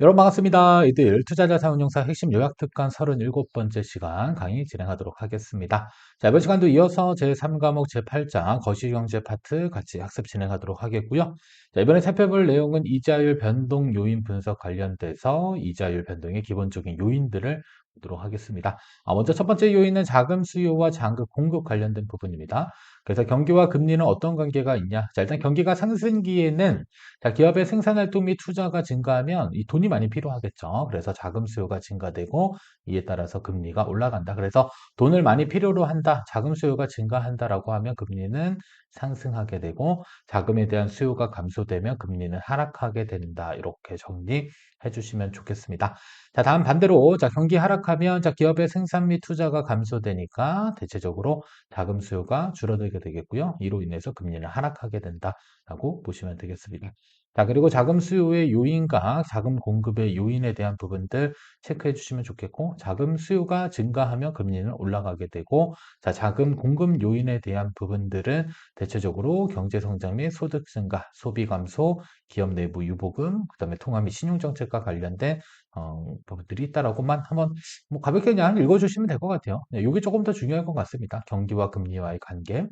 여러분 반갑습니다. 이들 투자자산 운용사 핵심 요약 특강 37번째 시간 강의 진행하도록 하겠습니다. 자, 이번 시간도 이어서 제3과목 제8장 거시경제 파트 같이 학습 진행하도록 하겠고요. 자, 이번에 살펴볼 내용은 이자율 변동 요인 분석 관련돼서 이자율 변동의 기본적인 요인들을 보도록 하겠습니다. 아, 먼저 첫 번째 요인은 자금 수요와 잔금 공급 관련된 부분입니다. 그래서 경기와 금리는 어떤 관계가 있냐? 자, 일단 경기가 상승기에는 자, 기업의 생산 활동 및 투자가 증가하면 이 돈이 많이 필요하겠죠. 그래서 자금 수요가 증가되고 이에 따라서 금리가 올라간다. 그래서 돈을 많이 필요로 한다. 자금 수요가 증가한다라고 하면 금리는 상승하게 되고 자금에 대한 수요가 감소되면 금리는 하락하게 된다. 이렇게 정리해 주시면 좋겠습니다. 자, 다음 반대로 자, 경기 하락하면 자, 기업의 생산 및 투자가 감소되니까 대체적으로 자금 수요가 줄어들게 되겠고요. 이로 인해서 금리는 하락하게 된다라고 보시면 되겠습니다. 자, 그리고 자금 수요의 요인과 자금 공급의 요인에 대한 부분들 체크해 주시면 좋겠고, 자금 수요가 증가하면 금리는 올라가게 되고, 자, 자금 공급 요인에 대한 부분들은 대체적으로 경제 성장 및 소득 증가, 소비 감소, 기업 내부 유보금, 그 다음에 통화 및 신용 정책과 관련된 어, 부분들이 있다라고만 한번 뭐 가볍게 그냥 읽어주시면 될 것 같아요. 네, 이게 조금 더 중요할 것 같습니다. 경기와 금리와의 관계.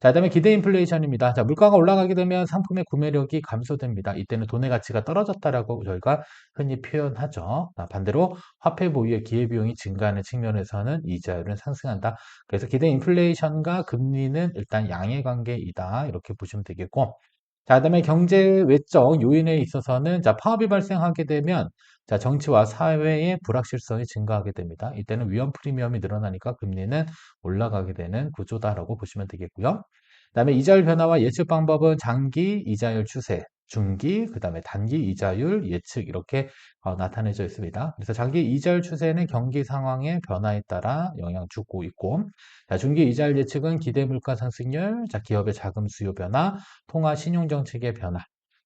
자, 그다음에 기대 인플레이션입니다. 자, 물가가 올라가게 되면 상품의 구매력이 감소됩니다. 이때는 돈의 가치가 떨어졌다라고 저희가 흔히 표현하죠. 자, 반대로 화폐 보유의 기회 비용이 증가하는 측면에서는 이자율은 상승한다. 그래서 기대 인플레이션과 금리는 일단 양의 관계이다. 이렇게 보시면 되겠고. 자, 그다음에 경제 외적 요인에 있어서는 자, 파업이 발생하게 되면 자, 정치와 사회의 불확실성이 증가하게 됩니다. 이때는 위험 프리미엄이 늘어나니까 금리는 올라가게 되는 구조다라고 보시면 되겠고요. 그다음에 이자율 변화와 예측 방법은 장기 이자율 추세, 중기, 그 다음에 단기 이자율 예측 이렇게 어, 나타내져 있습니다. 그래서 장기 이자율 추세는 경기 상황의 변화에 따라 영향 주고 있고 자, 중기 이자율 예측은 기대 물가 상승률, 자, 기업의 자금 수요 변화, 통화 신용 정책의 변화,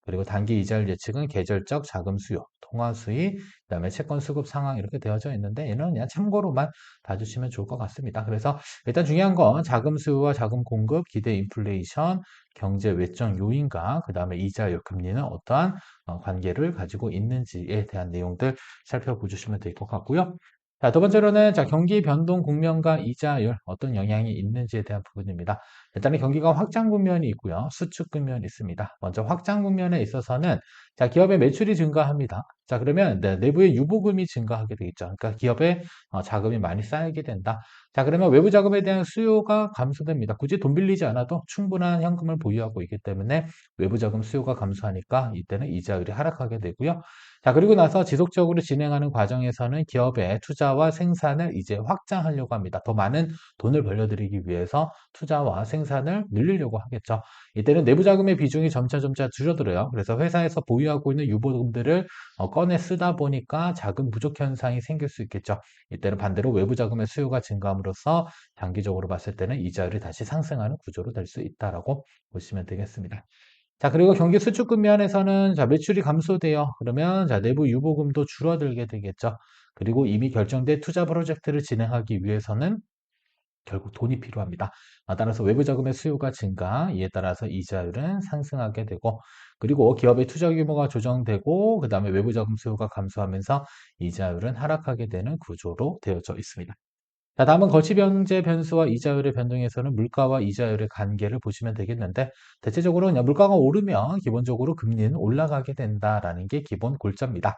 그리고 단기 이자율 예측은 계절적 자금 수요, 통화 수익, 그다음에 채권 수급 상황 이렇게 되어져 있는데 얘는 그냥 참고로만 봐주시면 좋을 것 같습니다. 그래서 일단 중요한 건 자금 수요와 자금 공급, 기대 인플레이션, 경제 외적 요인과 그 다음에 이자율, 금리는 어떠한 어, 관계를 가지고 있는지에 대한 내용들 살펴보시면 될 것 같고요. 자, 두 번째로는 자, 경기 변동 국면과 이자율 어떤 영향이 있는지에 대한 부분입니다. 일단은 경기가 확장 국면이 있고요. 수축 국면이 있습니다. 먼저 확장 국면에 있어서는 자, 기업의 매출이 증가합니다. 자, 그러면 네, 내부의 유보금이 증가하게 되겠죠. 그러니까 기업에 어, 자금이 많이 쌓이게 된다. 자, 그러면 외부 자금에 대한 수요가 감소됩니다. 굳이 돈 빌리지 않아도 충분한 현금을 보유하고 있기 때문에 외부 자금 수요가 감소하니까 이때는 이자율이 하락하게 되고요. 자, 그리고 나서 지속적으로 진행하는 과정에서는 기업의 투자와 생산을 이제 확장하려고 합니다. 더 많은 돈을 벌려드리기 위해서 투자와 생산 을 늘리려고 하겠죠. 이때는 내부 자금의 비중이 점차 점차 줄어들어요. 그래서 회사에서 보유하고 있는 유보금들을 어, 꺼내 쓰다 보니까 자금 부족 현상이 생길 수 있겠죠. 이때는 반대로 외부 자금의 수요가 증가함으로써 장기적으로 봤을 때는 이자율이 다시 상승하는 구조로 될 수 있다라고 보시면 되겠습니다. 자, 그리고 경기 수축 금면에서는 자, 매출이 감소돼요. 그러면 자, 내부 유보금도 줄어들게 되겠죠. 그리고 이미 결정된 투자 프로젝트를 진행하기 위해서는 결국 돈이 필요합니다. 아, 따라서 외부 자금의 수요가 증가, 이에 따라서 이자율은 상승하게 되고, 그리고 기업의 투자 규모가 조정되고, 그 다음에 외부 자금 수요가 감소하면서 이자율은 하락하게 되는 구조로 되어져 있습니다. 자, 다음은 거치변제 변수와 이자율의 변동에서는 물가와 이자율의 관계를 보시면 되겠는데, 대체적으로 물가가 오르면 기본적으로 금리는 올라가게 된다라는 게 기본 골자입니다.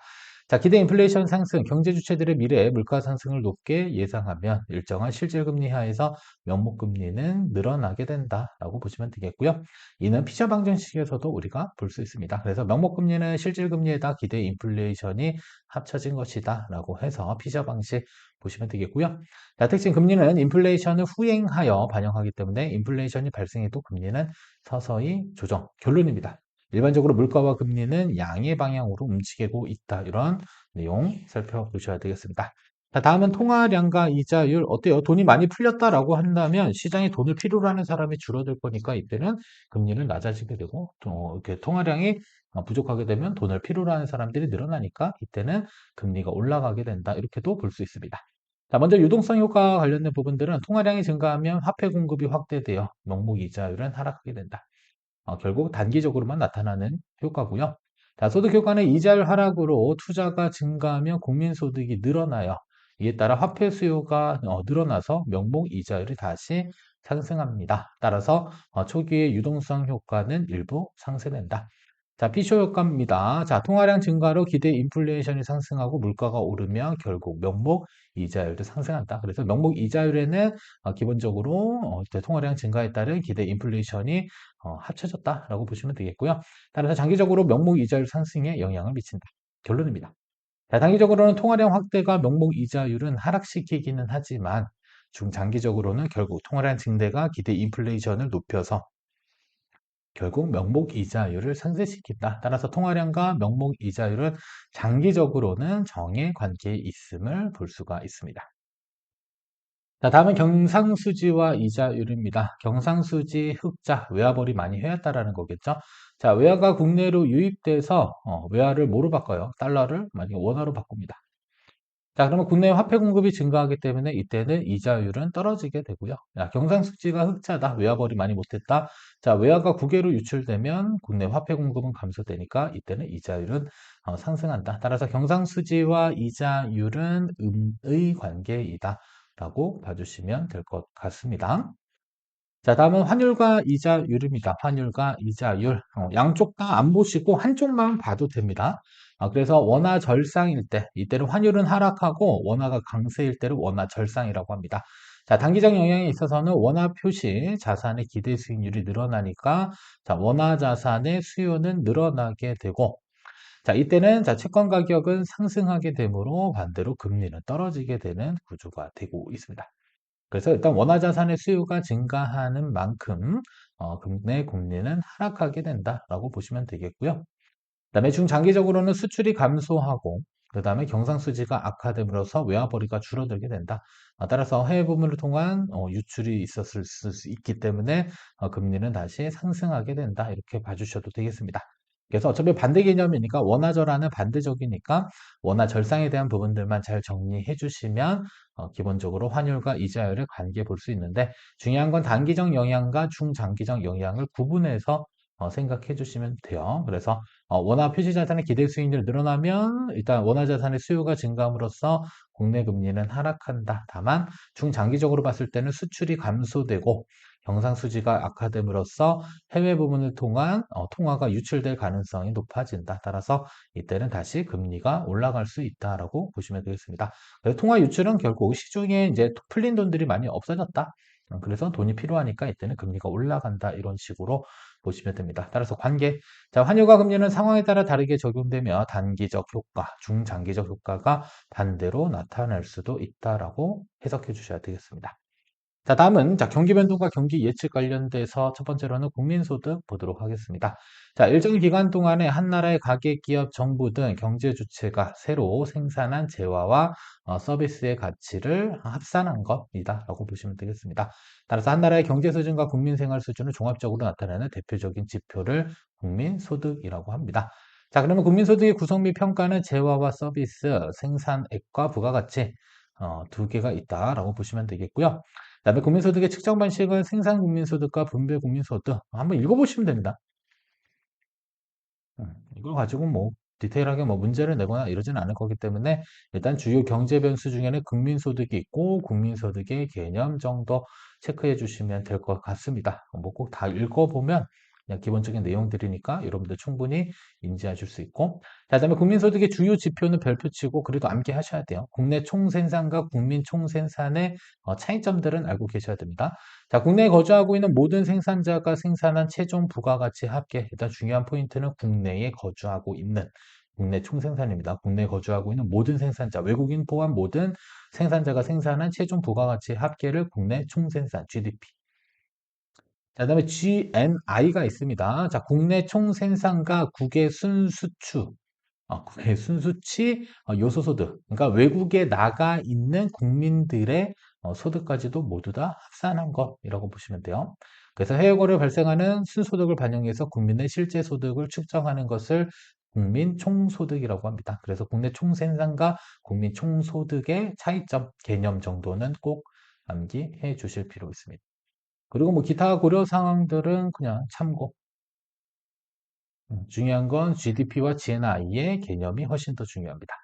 자, 기대 인플레이션 상승, 경제 주체들의 미래 물가 상승을 높게 예상하면 일정한 실질금리 하에서 명목금리는 늘어나게 된다라고 보시면 되겠고요. 이는 피처 방정식에서도 우리가 볼 수 있습니다. 그래서 명목금리는 실질금리에다 기대 인플레이션이 합쳐진 것이다라고 해서 피처 방식 보시면 되겠고요. 자, 특징 금리는 인플레이션을 후행하여 반영하기 때문에 인플레이션이 발생해도 금리는 서서히 조정, 결론입니다. 일반적으로 물가와 금리는 양의 방향으로 움직이고 있다. 이런 내용 살펴보셔야 되겠습니다. 자, 다음은 통화량과 이자율 어때요? 돈이 많이 풀렸다라고 한다면 시장에 돈을 필요로 하는 사람이 줄어들 거니까 이때는 금리는 낮아지게 되고 어, 이렇게 통화량이 부족하게 되면 돈을 필요로 하는 사람들이 늘어나니까 이때는 금리가 올라가게 된다. 이렇게도 볼 수 있습니다. 자, 먼저 유동성 효과 관련된 부분들은 통화량이 증가하면 화폐 공급이 확대되어 명목 이자율은 하락하게 된다. 어, 결국 단기적으로만 나타나는 효과고요. 자, 소득 효과는 이자율 하락으로 투자가 증가하면 국민 소득이 늘어나요. 이에 따라 화폐 수요가 어, 늘어나서 명목 이자율이 다시 상승합니다. 따라서 어, 초기의 유동성 효과는 일부 상쇄된다. 자, 피쇼 효과입니다. 자, 통화량 증가로 기대 인플레이션이 상승하고 물가가 오르면 결국 명목 이자율도 상승한다. 그래서 명목 이자율에는 어, 기본적으로 어, 통화량 증가에 따른 기대 인플레이션이 어, 합쳐졌다라고 보시면 되겠고요. 따라서 장기적으로 명목 이자율 상승에 영향을 미친다. 결론입니다. 자, 단기적으로는 통화량 확대가 명목 이자율은 하락시키기는 하지만 중장기적으로는 결국 통화량 증대가 기대 인플레이션을 높여서 결국 명목 이자율을 상쇄시킨다. 따라서 통화량과 명목 이자율은 장기적으로는 정의 관계에 있음을 볼 수가 있습니다. 자, 다음은 경상수지와 이자율입니다. 경상수지 흑자, 외화벌이 많이 회였다라는 거겠죠. 자, 외화가 국내로 유입돼서 어, 외화를 뭐로 바꿔요? 달러를 만약에 원화로 바꿉니다. 자, 그러면 국내 화폐 공급이 증가하기 때문에 이때는 이자율은 떨어지게 되고요. 야, 경상수지가 흑자다. 외화벌이 많이 못했다. 자, 외화가 국외로 유출되면 국내 화폐 공급은 감소되니까 이때는 이자율은 어, 상승한다. 따라서 경상수지와 이자율은 음의 관계이다. 라고 봐주시면 될 것 같습니다. 자, 다음은 환율과 이자율입니다. 환율과 이자율. 어, 양쪽 다 안 보시고 한쪽만 봐도 됩니다. 아, 그래서 원화 절상일 때, 이때는 환율은 하락하고 원화가 강세일 때를 원화 절상이라고 합니다. 자, 단기적 영향에 있어서는 원화 표시 자산의 기대 수익률이 늘어나니까 자, 원화 자산의 수요는 늘어나게 되고 자, 이때는 자, 채권 가격은 상승하게 되므로 반대로 금리는 떨어지게 되는 구조가 되고 있습니다. 그래서 일단 원화 자산의 수요가 증가하는 만큼 어, 국내 금리는 하락하게 된다라고 보시면 되겠고요. 그다음에 중장기적으로는 수출이 감소하고 그 다음에 경상수지가 악화됨으로써 외화벌이가 줄어들게 된다. 어, 따라서 해외 부문을 통한 어, 유출이 있었을 수 있기 때문에 어, 금리는 다시 상승하게 된다. 이렇게 봐주셔도 되겠습니다. 그래서 어차피 반대 개념이니까 원화절하는 반대적이니까 원화 절상에 대한 부분들만 잘 정리해 주시면 어, 기본적으로 환율과 이자율의 관계 볼 수 있는데 중요한 건 단기적 영향과 중장기적 영향을 구분해서 어, 생각해 주시면 돼요. 그래서 어, 원화 표시 자산의 기대 수익률이 늘어나면 일단 원화 자산의 수요가 증가함으로써 국내 금리는 하락한다. 다만 중장기적으로 봤을 때는 수출이 감소되고 경상수지가 악화됨으로써 해외 부문을 통한 어, 통화가 유출될 가능성이 높아진다. 따라서 이때는 다시 금리가 올라갈 수 있다라고 보시면 되겠습니다. 통화 유출은 결국 시중에 이제 풀린 돈들이 많이 없어졌다. 어, 그래서 돈이 필요하니까 이때는 금리가 올라간다 이런 식으로 보시면 됩니다. 따라서 관계 자 환율과 금리는 상황에 따라 다르게 적용되며 단기적 효과, 중장기적 효과가 반대로 나타날 수도 있다라고 해석해 주셔야 되겠습니다. 자, 다음은 자, 경기 변동과 경기 예측 관련돼서 첫 번째로는 국민소득 보도록 하겠습니다. 자, 일정 기간 동안에 한 나라의 가계, 기업, 정부 등 경제 주체가 새로 생산한 재화와 어, 서비스의 가치를 합산한 것이다라고 보시면 되겠습니다. 따라서 한 나라의 경제 수준과 국민 생활 수준을 종합적으로 나타내는 대표적인 지표를 국민소득이라고 합니다. 자, 그러면 국민소득의 구성 및 평가는 재화와 서비스, 생산액과 부가가치 어, 두 개가 있다라고 보시면 되겠고요. 그다음에 국민소득의 측정 방식은 생산 국민소득과 분배 국민소득 한번 읽어보시면 됩니다. 음, 이걸 가지고 뭐 디테일하게 뭐 문제를 내거나 이러지는 않을 거기 때문에 일단 주요 경제 변수 중에는 국민소득이 있고 국민소득의 개념 정도 체크해 주시면 될 것 같습니다. 뭐 꼭 다 읽어보면 그냥 기본적인 내용들이니까 여러분들 충분히 인지하실 수 있고 자, 그다음에 국민소득의 주요 지표는 별표치고 그래도 암기 하셔야 돼요. 국내 총생산과 국민 총생산의 어, 차이점들은 알고 계셔야 됩니다. 자, 국내에 거주하고 있는 모든 생산자가 생산한 최종 부가가치 합계 일단 중요한 포인트는 국내에 거주하고 있는 국내 총생산입니다. 국내에 거주하고 있는 모든 생산자, 외국인 포함 모든 생산자가 생산한 최종 부가가치 합계를 국내 총생산 GDP 자, 그 다음에 GNI가 있습니다. 자, 국내 총생산과 국외 순수추, 어, 국외 순수치 어, 요소소득, 그러니까 외국에 나가 있는 국민들의 어, 소득까지도 모두 다 합산한 것이라고 보시면 돼요. 그래서 해외거래 발생하는 순소득을 반영해서 국민의 실제 소득을 측정하는 것을 국민 총소득이라고 합니다. 그래서 국내 총생산과 국민 총소득의 차이점 개념 정도는 꼭 암기해 주실 필요 있습니다. 그리고 뭐 기타 고려 상황들은 그냥 참고 음, 중요한 건 GDP와 GNI의 개념이 훨씬 더 중요합니다.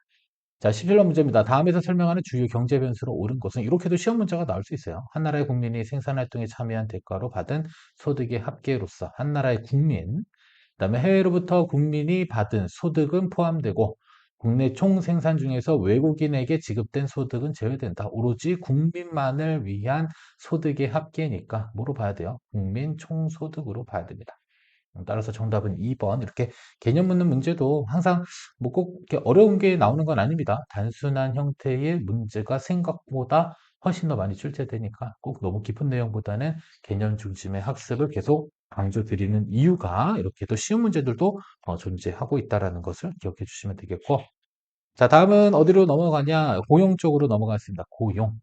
자, 17번 문제입니다. 다음에서 설명하는 주요 경제 변수로 옳은 것은 이렇게도 시험 문제가 나올 수 있어요. 한 나라의 국민이 생산 활동에 참여한 대가로 받은 소득의 합계로서 한 나라의 국민, 그다음에 해외로부터 국민이 받은 소득은 포함되고 국내 총 생산 중에서 외국인에게 지급된 소득은 제외된다. 오로지 국민만을 위한 소득의 합계니까 뭐로 봐야 돼요? 국민 총소득으로 봐야 됩니다. 따라서 정답은 2번. 이렇게 개념 묻는 문제도 항상 뭐 꼭 어려운 게 나오는 건 아닙니다. 단순한 형태의 문제가 생각보다 훨씬 더 많이 출제되니까 꼭 너무 깊은 내용보다는 개념 중심의 학습을 계속 강조드리는 이유가 이렇게 또 쉬운 문제들도 어, 존재하고 있다는 것을 기억해 주시면 되겠고 자 다음은 어디로 넘어가냐 고용 쪽으로 넘어가겠습니다. 고용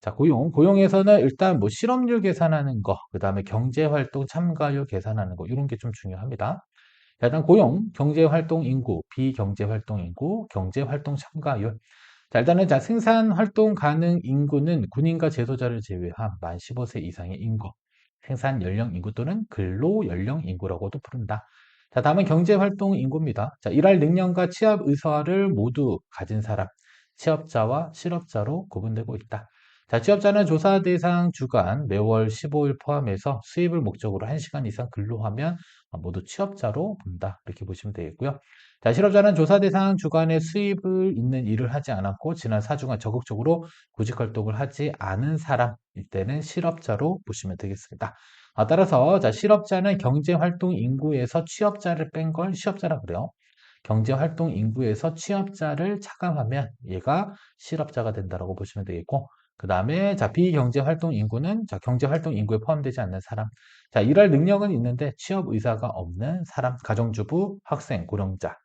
자, 고용. 고용에서는 일단 뭐 실업률 계산하는 거, 그 다음에 경제활동 참가율 계산하는 거, 이런 게 좀 중요합니다. 자, 일단 고용, 경제활동 인구, 비경제활동 인구, 경제활동 참가율. 자, 일단은 자, 생산 활동 가능 인구는 군인과 재소자를 제외한 만 15세 이상의 인구. 생산 연령 인구 또는 근로 연령 인구라고도 부른다. 자, 다음은 경제활동 인구입니다. 자, 일할 능력과 취업 의사를 모두 가진 사람. 취업자와 실업자로 구분되고 있다. 자, 취업자는 조사 대상 주간 매월 15일 포함해서 수입을 목적으로 1시간 이상 근로하면 모두 취업자로 본다. 이렇게 보시면 되겠고요. 자, 실업자는 조사 대상 주간에 수입을 있는 일을 하지 않았고 지난 4주간 적극적으로 구직 활동을 하지 않은 사람일 때는 실업자로 보시면 되겠습니다. 아, 따라서 자, 실업자는 경제 활동 인구에서 취업자를 뺀 걸 실업자라 그래요. 경제 활동 인구에서 취업자를 차감하면 얘가 실업자가 된다라고 보시면 되겠고 그 다음에 자 비경제 활동 인구는 자 경제 활동 인구에 포함되지 않는 사람. 자 일할 능력은 있는데 취업 의사가 없는 사람, 가정주부, 학생, 고령자.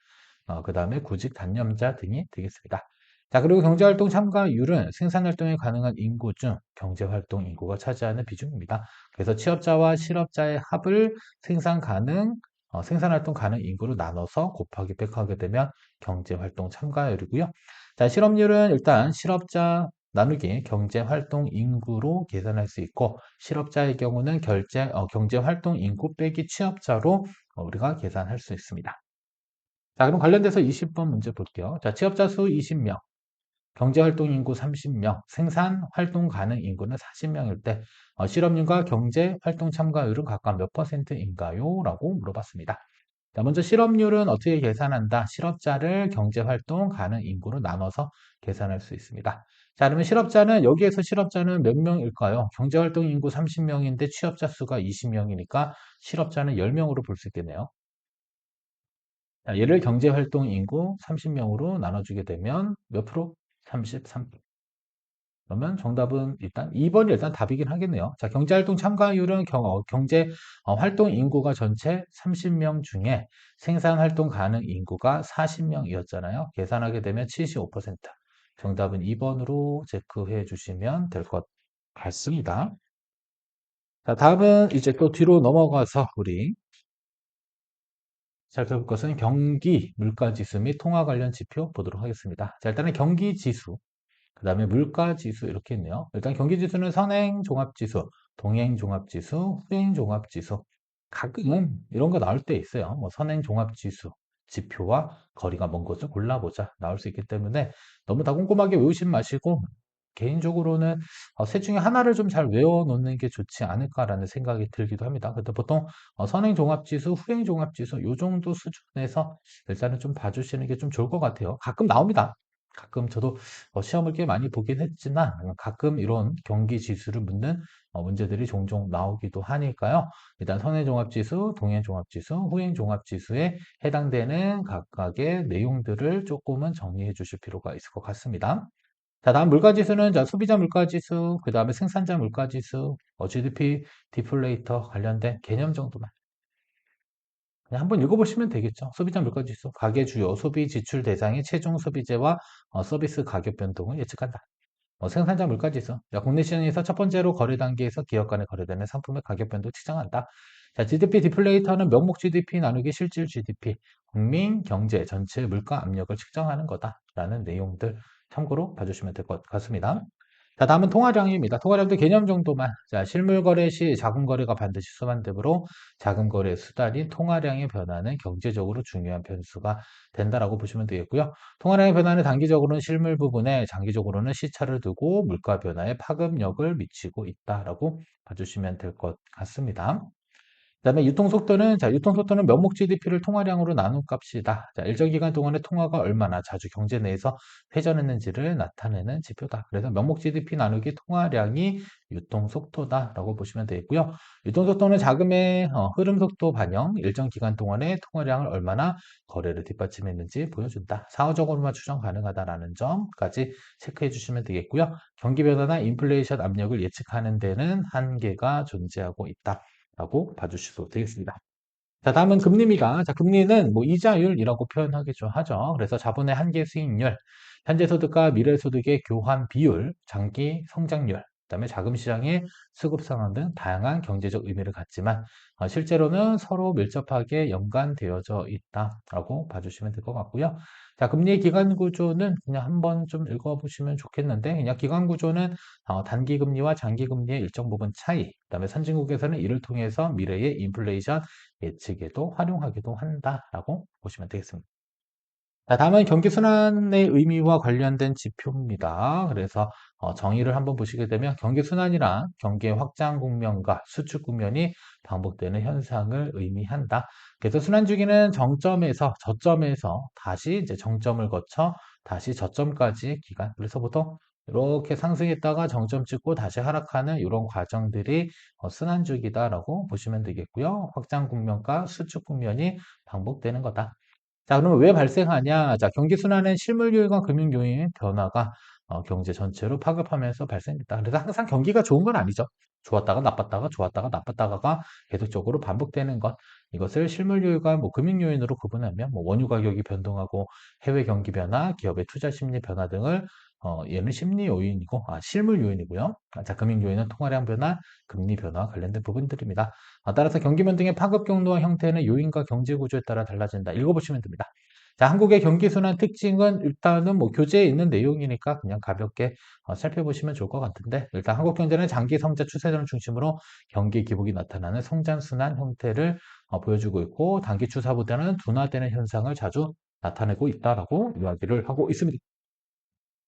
어, 그 다음에 구직 단념자 등이 되겠습니다. 자 그리고 경제활동 참가율은 생산활동에 가능한 인구 중 경제활동 인구가 차지하는 비중입니다. 그래서 취업자와 실업자의 합을 생산 가능 어, 생산활동 가능 인구로 나눠서 곱하기 100하게 되면 경제활동 참가율이고요. 자, 실업률은 일단 실업자 나누기 경제활동 인구로 계산할 수 있고 실업자의 경우는 결제, 어, 경제활동 인구 빼기 취업자로 어, 우리가 계산할 수 있습니다. 자, 그럼 관련돼서 20번 문제 볼게요. 자, 취업자 수 20명, 경제활동 인구 30명, 생산활동 가능 인구는 40명일 때 어, 실업률과 경제활동 참가율은 각각 몇 퍼센트인가요? 라고 물어봤습니다. 자, 먼저 실업률은 어떻게 계산한다? 실업자를 경제활동 가능 인구로 나눠서 계산할 수 있습니다. 자, 그러면 실업자는 여기에서 실업자는 몇 명일까요? 경제활동 인구 30명인데 취업자 수가 20명이니까 실업자는 10명으로 볼 수 있겠네요. 자, 얘를 경제활동 인구 30명으로 나눠주게 되면 몇 프로? 33%. 그러면 정답은 일단 2번이 일단 답이긴 하겠네요. 자, 경제활동 참가율은 경, 어, 제 어, 활동 인구가 전체 30명 중에 생산활동 가능 인구가 40명이었잖아요. 계산하게 되면 75%. 정답은 2번으로 체크해 주시면 될 것 같습니다. 자, 다음은 이제 또 뒤로 넘어가서 우리 살펴볼 것은 경기 물가지수 및 통화 관련 지표 보도록 하겠습니다. 자, 일단은 경기지수, 그 다음에 물가지수 이렇게 있네요. 일단 경기지수는 선행종합지수, 동행종합지수, 후행종합지수. 가끔은 이런 거 나올 때 있어요. 뭐 선행종합지수, 지표와 거리가 먼 것을 골라보자 나올 수 있기 때문에 너무 다 꼼꼼하게 외우신 마시고 개인적으로는 어, 셋 중에 하나를 좀 잘 외워놓는 게 좋지 않을까라는 생각이 들기도 합니다. 근데 보통 어, 선행 종합지수, 후행 종합지수 요 정도 수준에서 일단은 좀 봐주시는 게 좀 좋을 것 같아요. 가끔 나옵니다. 가끔 저도 어, 시험을 꽤 많이 보긴 했지만 가끔 이런 경기 지수를 묻는 어, 문제들이 종종 나오기도 하니까요. 일단 선행 종합 지수, 동행 종합 지수, 후행 종합 지수에 해당되는 각각의 내용들을 조금은 정리해 주실 필요가 있을 것 같습니다. 자, 다음 물가지수는 자, 소비자 물가지수, 그 다음에 생산자 물가지수, 어, GDP 디플레이터 관련된 개념 정도만 한번 읽어보시면 되겠죠. 소비자 물가지수, 가계 주요 소비 지출 대상의 최종 소비재와 어, 서비스 가격 변동을 예측한다. 어, 생산자 물가지수, 국내 시장에서 첫 번째로 거래 단계에서 기업 간에 거래되는 상품의 가격 변동 측정한다. 자, GDP 디플레이터는 명목 GDP 나누기 실질 GDP, 국민 경제 전체 물가 압력을 측정하는 거다라는 내용들 참고로 봐주시면 될 것 같습니다. 자, 다음은 통화량입니다. 통화량도 개념 정도만. 자, 실물 거래 시 자금 거래가 반드시 수반되므로 자금 거래 수단인 통화량의 변화는 경제적으로 중요한 변수가 된다라고 보시면 되겠고요. 통화량의 변화는 단기적으로는 실물 부분에 장기적으로는 시차를 두고 물가 변화에 파급력을 미치고 있다라고 봐주시면 될 것 같습니다. 그다음에 유통 속도는 자 유통 속도는 명목 GDP를 통화량으로 나눈 값이다. 자 일정 기간 동안에 통화가 얼마나 자주 경제 내에서 회전했는지를 나타내는 지표다. 그래서 명목 GDP 나누기 통화량이 유통 속도다라고 보시면 되겠고요. 유통 속도는 자금의 어, 흐름 속도 반영, 일정 기간 동안에 통화량을 얼마나 거래를 뒷받침했는지 보여준다. 사후적으로만 추정 가능하다라는 점까지 체크해 주시면 되겠고요. 경기 변화나 인플레이션 압력을 예측하는 데는 한계가 존재하고 있다. 라고 봐주셔도 되겠습니다. 자, 다음은 금리입니다. 자, 금리는 뭐 이자율이라고 표현하기도 하죠. 그래서 자본의 한계 수익률, 현재 소득과 미래 소득의 교환 비율, 장기 성장률, 그다음에 자금 시장의 수급 상황 등 다양한 경제적 의미를 갖지만 어, 실제로는 서로 밀접하게 연관되어져 있다라고 봐주시면 될 것 같고요. 자, 금리의 기간 구조는 그냥 한번 좀 읽어보시면 좋겠는데 그냥 기간 구조는 어, 단기 금리와 장기 금리의 일정 부분 차이, 그다음에 선진국에서는 이를 통해서 미래의 인플레이션 예측에도 활용하기도 한다라고 보시면 되겠습니다. 자, 다음은 경기순환의 의미와 관련된 지표입니다. 그래서 어, 정의를 한번 보시게 되면 경기순환이란 경기의 확장 국면과 수축 국면이 반복되는 현상을 의미한다. 그래서 순환 주기는 정점에서 저점에서 다시 이제 정점을 거쳐 다시 저점까지 기간. 그래서 보통 이렇게 상승했다가 정점 찍고 다시 하락하는 이런 과정들이 어, 순환 주기다라고 보시면 되겠고요. 확장 국면과 수축 국면이 반복되는 거다. 자, 그러면 왜 발생하냐? 자, 경기 순환은 실물 요인과 금융 요인 변화가 어, 경제 전체로 파급하면서 발생했다. 그래서 항상 경기가 좋은 건 아니죠. 좋았다가 나빴다가 좋았다가 나빴다가 계속적으로 반복되는 것. 이것을 실물 요인과 뭐 금융 요인으로 구분하면 뭐 원유 가격이 변동하고 해외 경기 변화, 기업의 투자 심리 변화 등을 어, 얘는 심리 요인이고, 아, 실물 요인이고요. 아, 자, 금융 요인은 통화량 변화, 금리 변화 관련된 부분들입니다. 아, 따라서 경기 변동의 파급 경로와 형태는 요인과 경제 구조에 따라 달라진다. 읽어보시면 됩니다. 자, 한국의 경기 순환 특징은 일단은 뭐 교재에 있는 내용이니까 그냥 가볍게 어, 살펴보시면 좋을 것 같은데 일단 한국 경제는 장기 성장 추세선을 중심으로 경기 기복이 나타나는 성장 순환 형태를 어, 보여주고 있고 단기 추세보다는 둔화되는 현상을 자주 나타내고 있다라고 이야기를 하고 있습니다.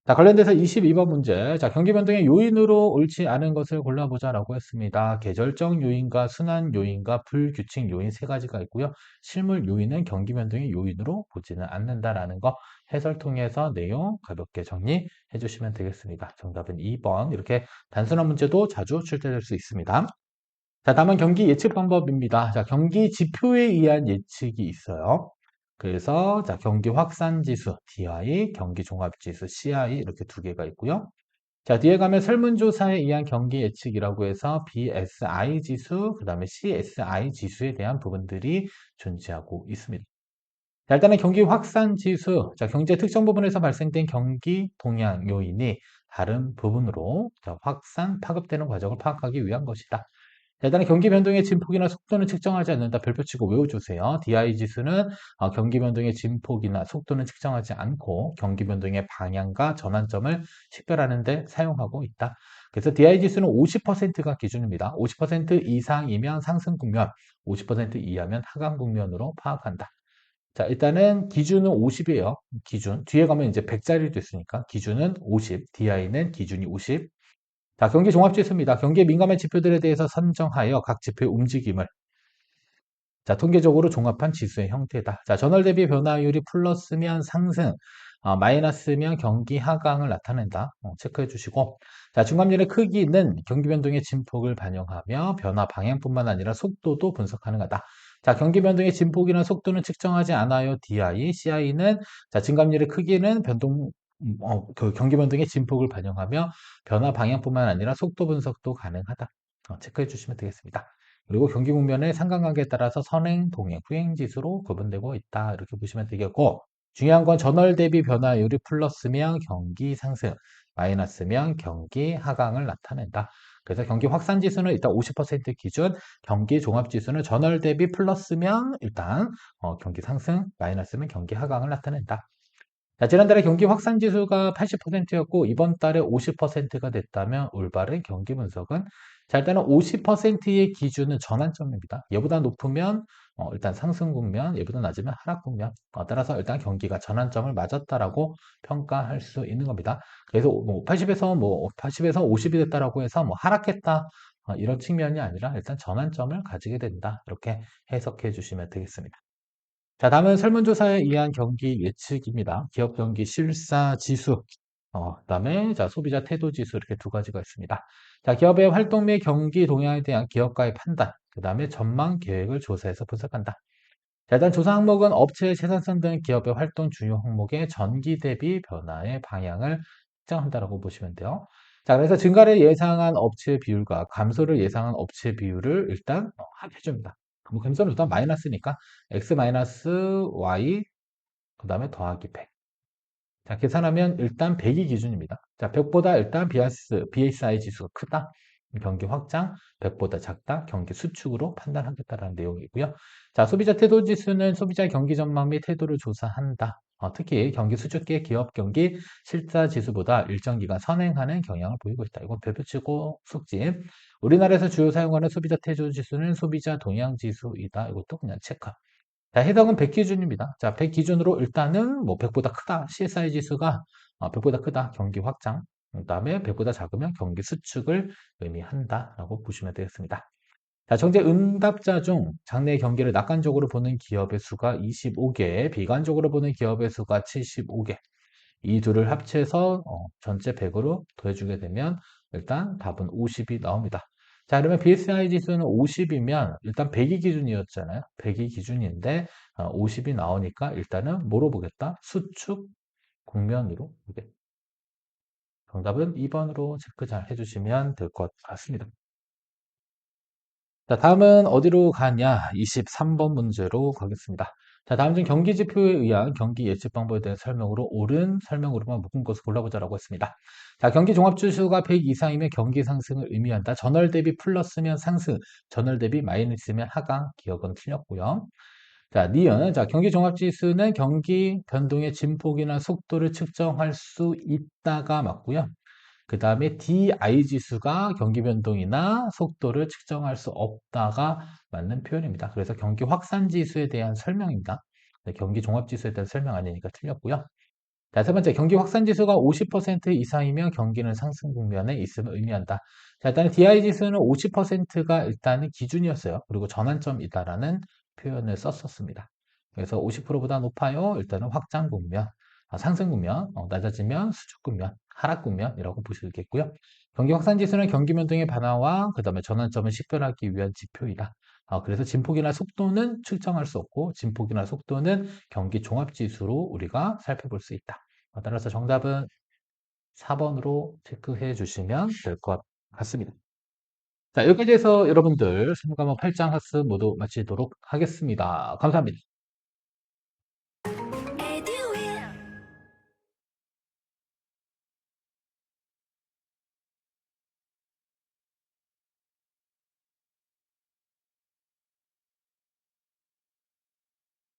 자, 관련돼서 22번 문제. 자, 경기 변동의 요인으로 옳지 않은 것을 골라보자라고 했습니다. 계절적 요인과 순환 요인과 불규칙 요인 세 가지가 있고요. 실물 요인은 경기 변동의 요인으로 보지는 않는다라는 거 해설 통해서 내용 가볍게 정리해 주시면 되겠습니다. 정답은 2번. 이렇게 단순한 문제도 자주 출제될 수 있습니다. 자, 다음은 경기 예측 방법입니다. 자, 경기 지표에 의한 예측이 있어요. 그래서 자 경기 확산 지수 DI, 경기 종합 지수 CI 이렇게 두 개가 있고요. 자 뒤에 가면 설문조사에 의한 경기 예측이라고 해서 BSI 지수, 그 다음에 CSI 지수에 대한 부분들이 존재하고 있습니다. 자, 일단은 경기 확산 지수, 자 경제 특정 부분에서 발생된 경기 동향 요인이 다른 부분으로 자, 확산, 파급되는 과정을 파악하기 위한 것이다. 일단은 경기 변동의 진폭이나 속도는 측정하지 않는다. 별표치고 외워주세요. DI 지수는 어, 경기 변동의 진폭이나 속도는 측정하지 않고 경기 변동의 방향과 전환점을 식별하는 데 사용하고 있다. 그래서 DI 지수는 50%가 기준입니다. 50% 이상이면 상승 국면, 50% 이하면 하강 국면으로 파악한다. 자, 일단은 기준은 50이에요. 기준. 뒤에 가면 이제 100짜리도 있으니까 기준은 50, DI는 기준이 50, 자, 경기 종합지수입니다. 경기에 민감한 지표들에 대해서 선정하여 각 지표의 움직임을 자, 통계적으로 종합한 지수의 형태다. 자, 전월 대비 변화율이 플러스면 상승, 어, 마이너스면 경기 하강을 나타낸다. 어, 체크해 주시고 자, 중감률의 크기는 경기 변동의 진폭을 반영하며 변화 방향뿐만 아니라 속도도 분석 가능하다. 자, 경기 변동의 진폭이나 속도는 측정하지 않아요. DI, CI는 자, 증감률의 크기는 변동 음, 어, 그 경기 변동의 진폭을 반영하며 변화 방향뿐만 아니라 속도 분석도 가능하다. 어, 체크해 주시면 되겠습니다. 그리고 경기 국면의 상관관계에 따라서 선행, 동행, 후행 지수로 구분되고 있다. 이렇게 보시면 되겠고 중요한 건 전월 대비 변화율이 플러스면 경기 상승, 마이너스면 경기 하강을 나타낸다. 그래서 경기 확산 지수는 일단 50% 기준, 경기 종합 지수는 전월 대비 플러스면 일단 어, 경기 상승, 마이너스면 경기 하강을 나타낸다. 자, 지난달에 경기 확산 지수가 80%였고 이번 달에 50%가 됐다면 올바른 경기 분석은 자, 일단은 50%의 기준은 전환점입니다. 얘보다 높으면 어, 일단 상승 국면, 얘보다 낮으면 하락 국면. 어, 따라서 일단 경기가 전환점을 맞았다라고 평가할 수 있는 겁니다. 그래서 뭐 80에서 뭐 80에서 50이 됐다라고 해서 뭐 하락했다 어, 이런 측면이 아니라 일단 전환점을 가지게 된다. 이렇게 해석해 주시면 되겠습니다. 자, 다음은 설문조사에 의한 경기 예측입니다. 기업 경기 실사 지수, 어, 그다음에 자, 소비자 태도 지수 이렇게 두 가지가 있습니다. 자, 기업의 활동 및 경기 동향에 대한 기업가의 판단, 그다음에 전망 계획을 조사해서 분석한다. 자, 일단 조사 항목은 업체의 생산성 등 기업의 활동 주요 항목의 전기 대비 변화의 방향을 측정한다라고 보시면 돼요. 자, 그래서 증가를 예상한 업체 비율과 감소를 예상한 업체 비율을 일단 어, 합해줍니다. 그럼 감소는 일단 마이너스니까 x 마이너스 y 그 다음에 더하기 100. 자, 계산하면 일단 100이 기준입니다. 자, 100보다 일단 BS, BSI 지수가 크다. 경기 확장, 100보다 작다, 경기 수축으로 판단하겠다라는 내용이고요. 자, 소비자 태도 지수는 소비자 경기 전망 및 태도를 조사한다. 어, 특히 경기 수축기의 기업 경기 실자 지수보다 일정 기간 선행하는 경향을 보이고 있다. 이건 별표치고 숙진. 우리나라에서 주요 사용하는 소비자 태도 지수는 소비자 동향 지수이다. 이것도 그냥 체크. 자, 해당은 100 기준입니다. 자, 100 기준으로 일단은 뭐 100보다 크다. CSI 지수가 100보다 어, 크다. 경기 확장. 그 다음에 100보다 작으면 경기 수축을 의미한다라고 보시면 되겠습니다. 자, 정제 응답자 중 장내 경기를 낙관적으로 보는 기업의 수가 25개, 비관적으로 보는 기업의 수가 75개. 이 둘을 합쳐서 어, 전체 100으로 더해주게 되면 일단 답은 50이 나옵니다. 자, 그러면 BSI 지수는 50이면 일단 100이 기준이었잖아요. 100이 기준인데 어, 50이 나오니까 일단은 뭐로 보겠다? 수축 국면으로 보겠다. 정답은 2번으로 체크 잘 해주시면 될 것 같습니다. 자, 다음은 어디로 가냐? 23번 문제로 가겠습니다. 자, 다음 중 경기 지표에 의한 경기 예측 방법에 대한 설명으로 옳은 설명으로만 묶은 것을 골라보자라고 했습니다. 자, 경기 종합지수가 100 이상이면 경기 상승을 의미한다. 전월 대비 플러스면 상승, 전월 대비 마이너스면 하강. 기억은 틀렸고요. 자, 니은. 자, 경기 종합지수는 경기 변동의 진폭이나 속도를 측정할 수 있다가 맞고요. 그 다음에 DI 지수가 경기 변동이나 속도를 측정할 수 없다가 맞는 표현입니다. 그래서 경기 확산 지수에 대한 설명입니다. 네, 경기 종합 지수에 대한 설명 아니니까 틀렸고요. 자, 세 번째, 경기 확산 지수가 50% 이상이면 경기는 상승 국면에 있음을 의미한다. 자, 일단 DI 지수는 50%가 일단은 기준이었어요. 그리고 전환점이다라는 표현을 썼었습니다. 그래서 50%보다 높아요. 일단은 확장 국면. 아, 상승 국면, 어, 낮아지면 수축 국면, 하락 국면이라고 보시겠고요. 경기 확산 지수는 경기면 등의 변화와 그 다음에 전환점을 식별하기 위한 지표이다. 어, 그래서 진폭이나 속도는 측정할 수 없고 진폭이나 속도는 경기 종합 지수로 우리가 살펴볼 수 있다. 어, 따라서 정답은 4번으로 체크해 주시면 될 것 같습니다. 자, 여기까지 해서 여러분들 3과목 8장 학습 모두 마치도록 하겠습니다. 감사합니다.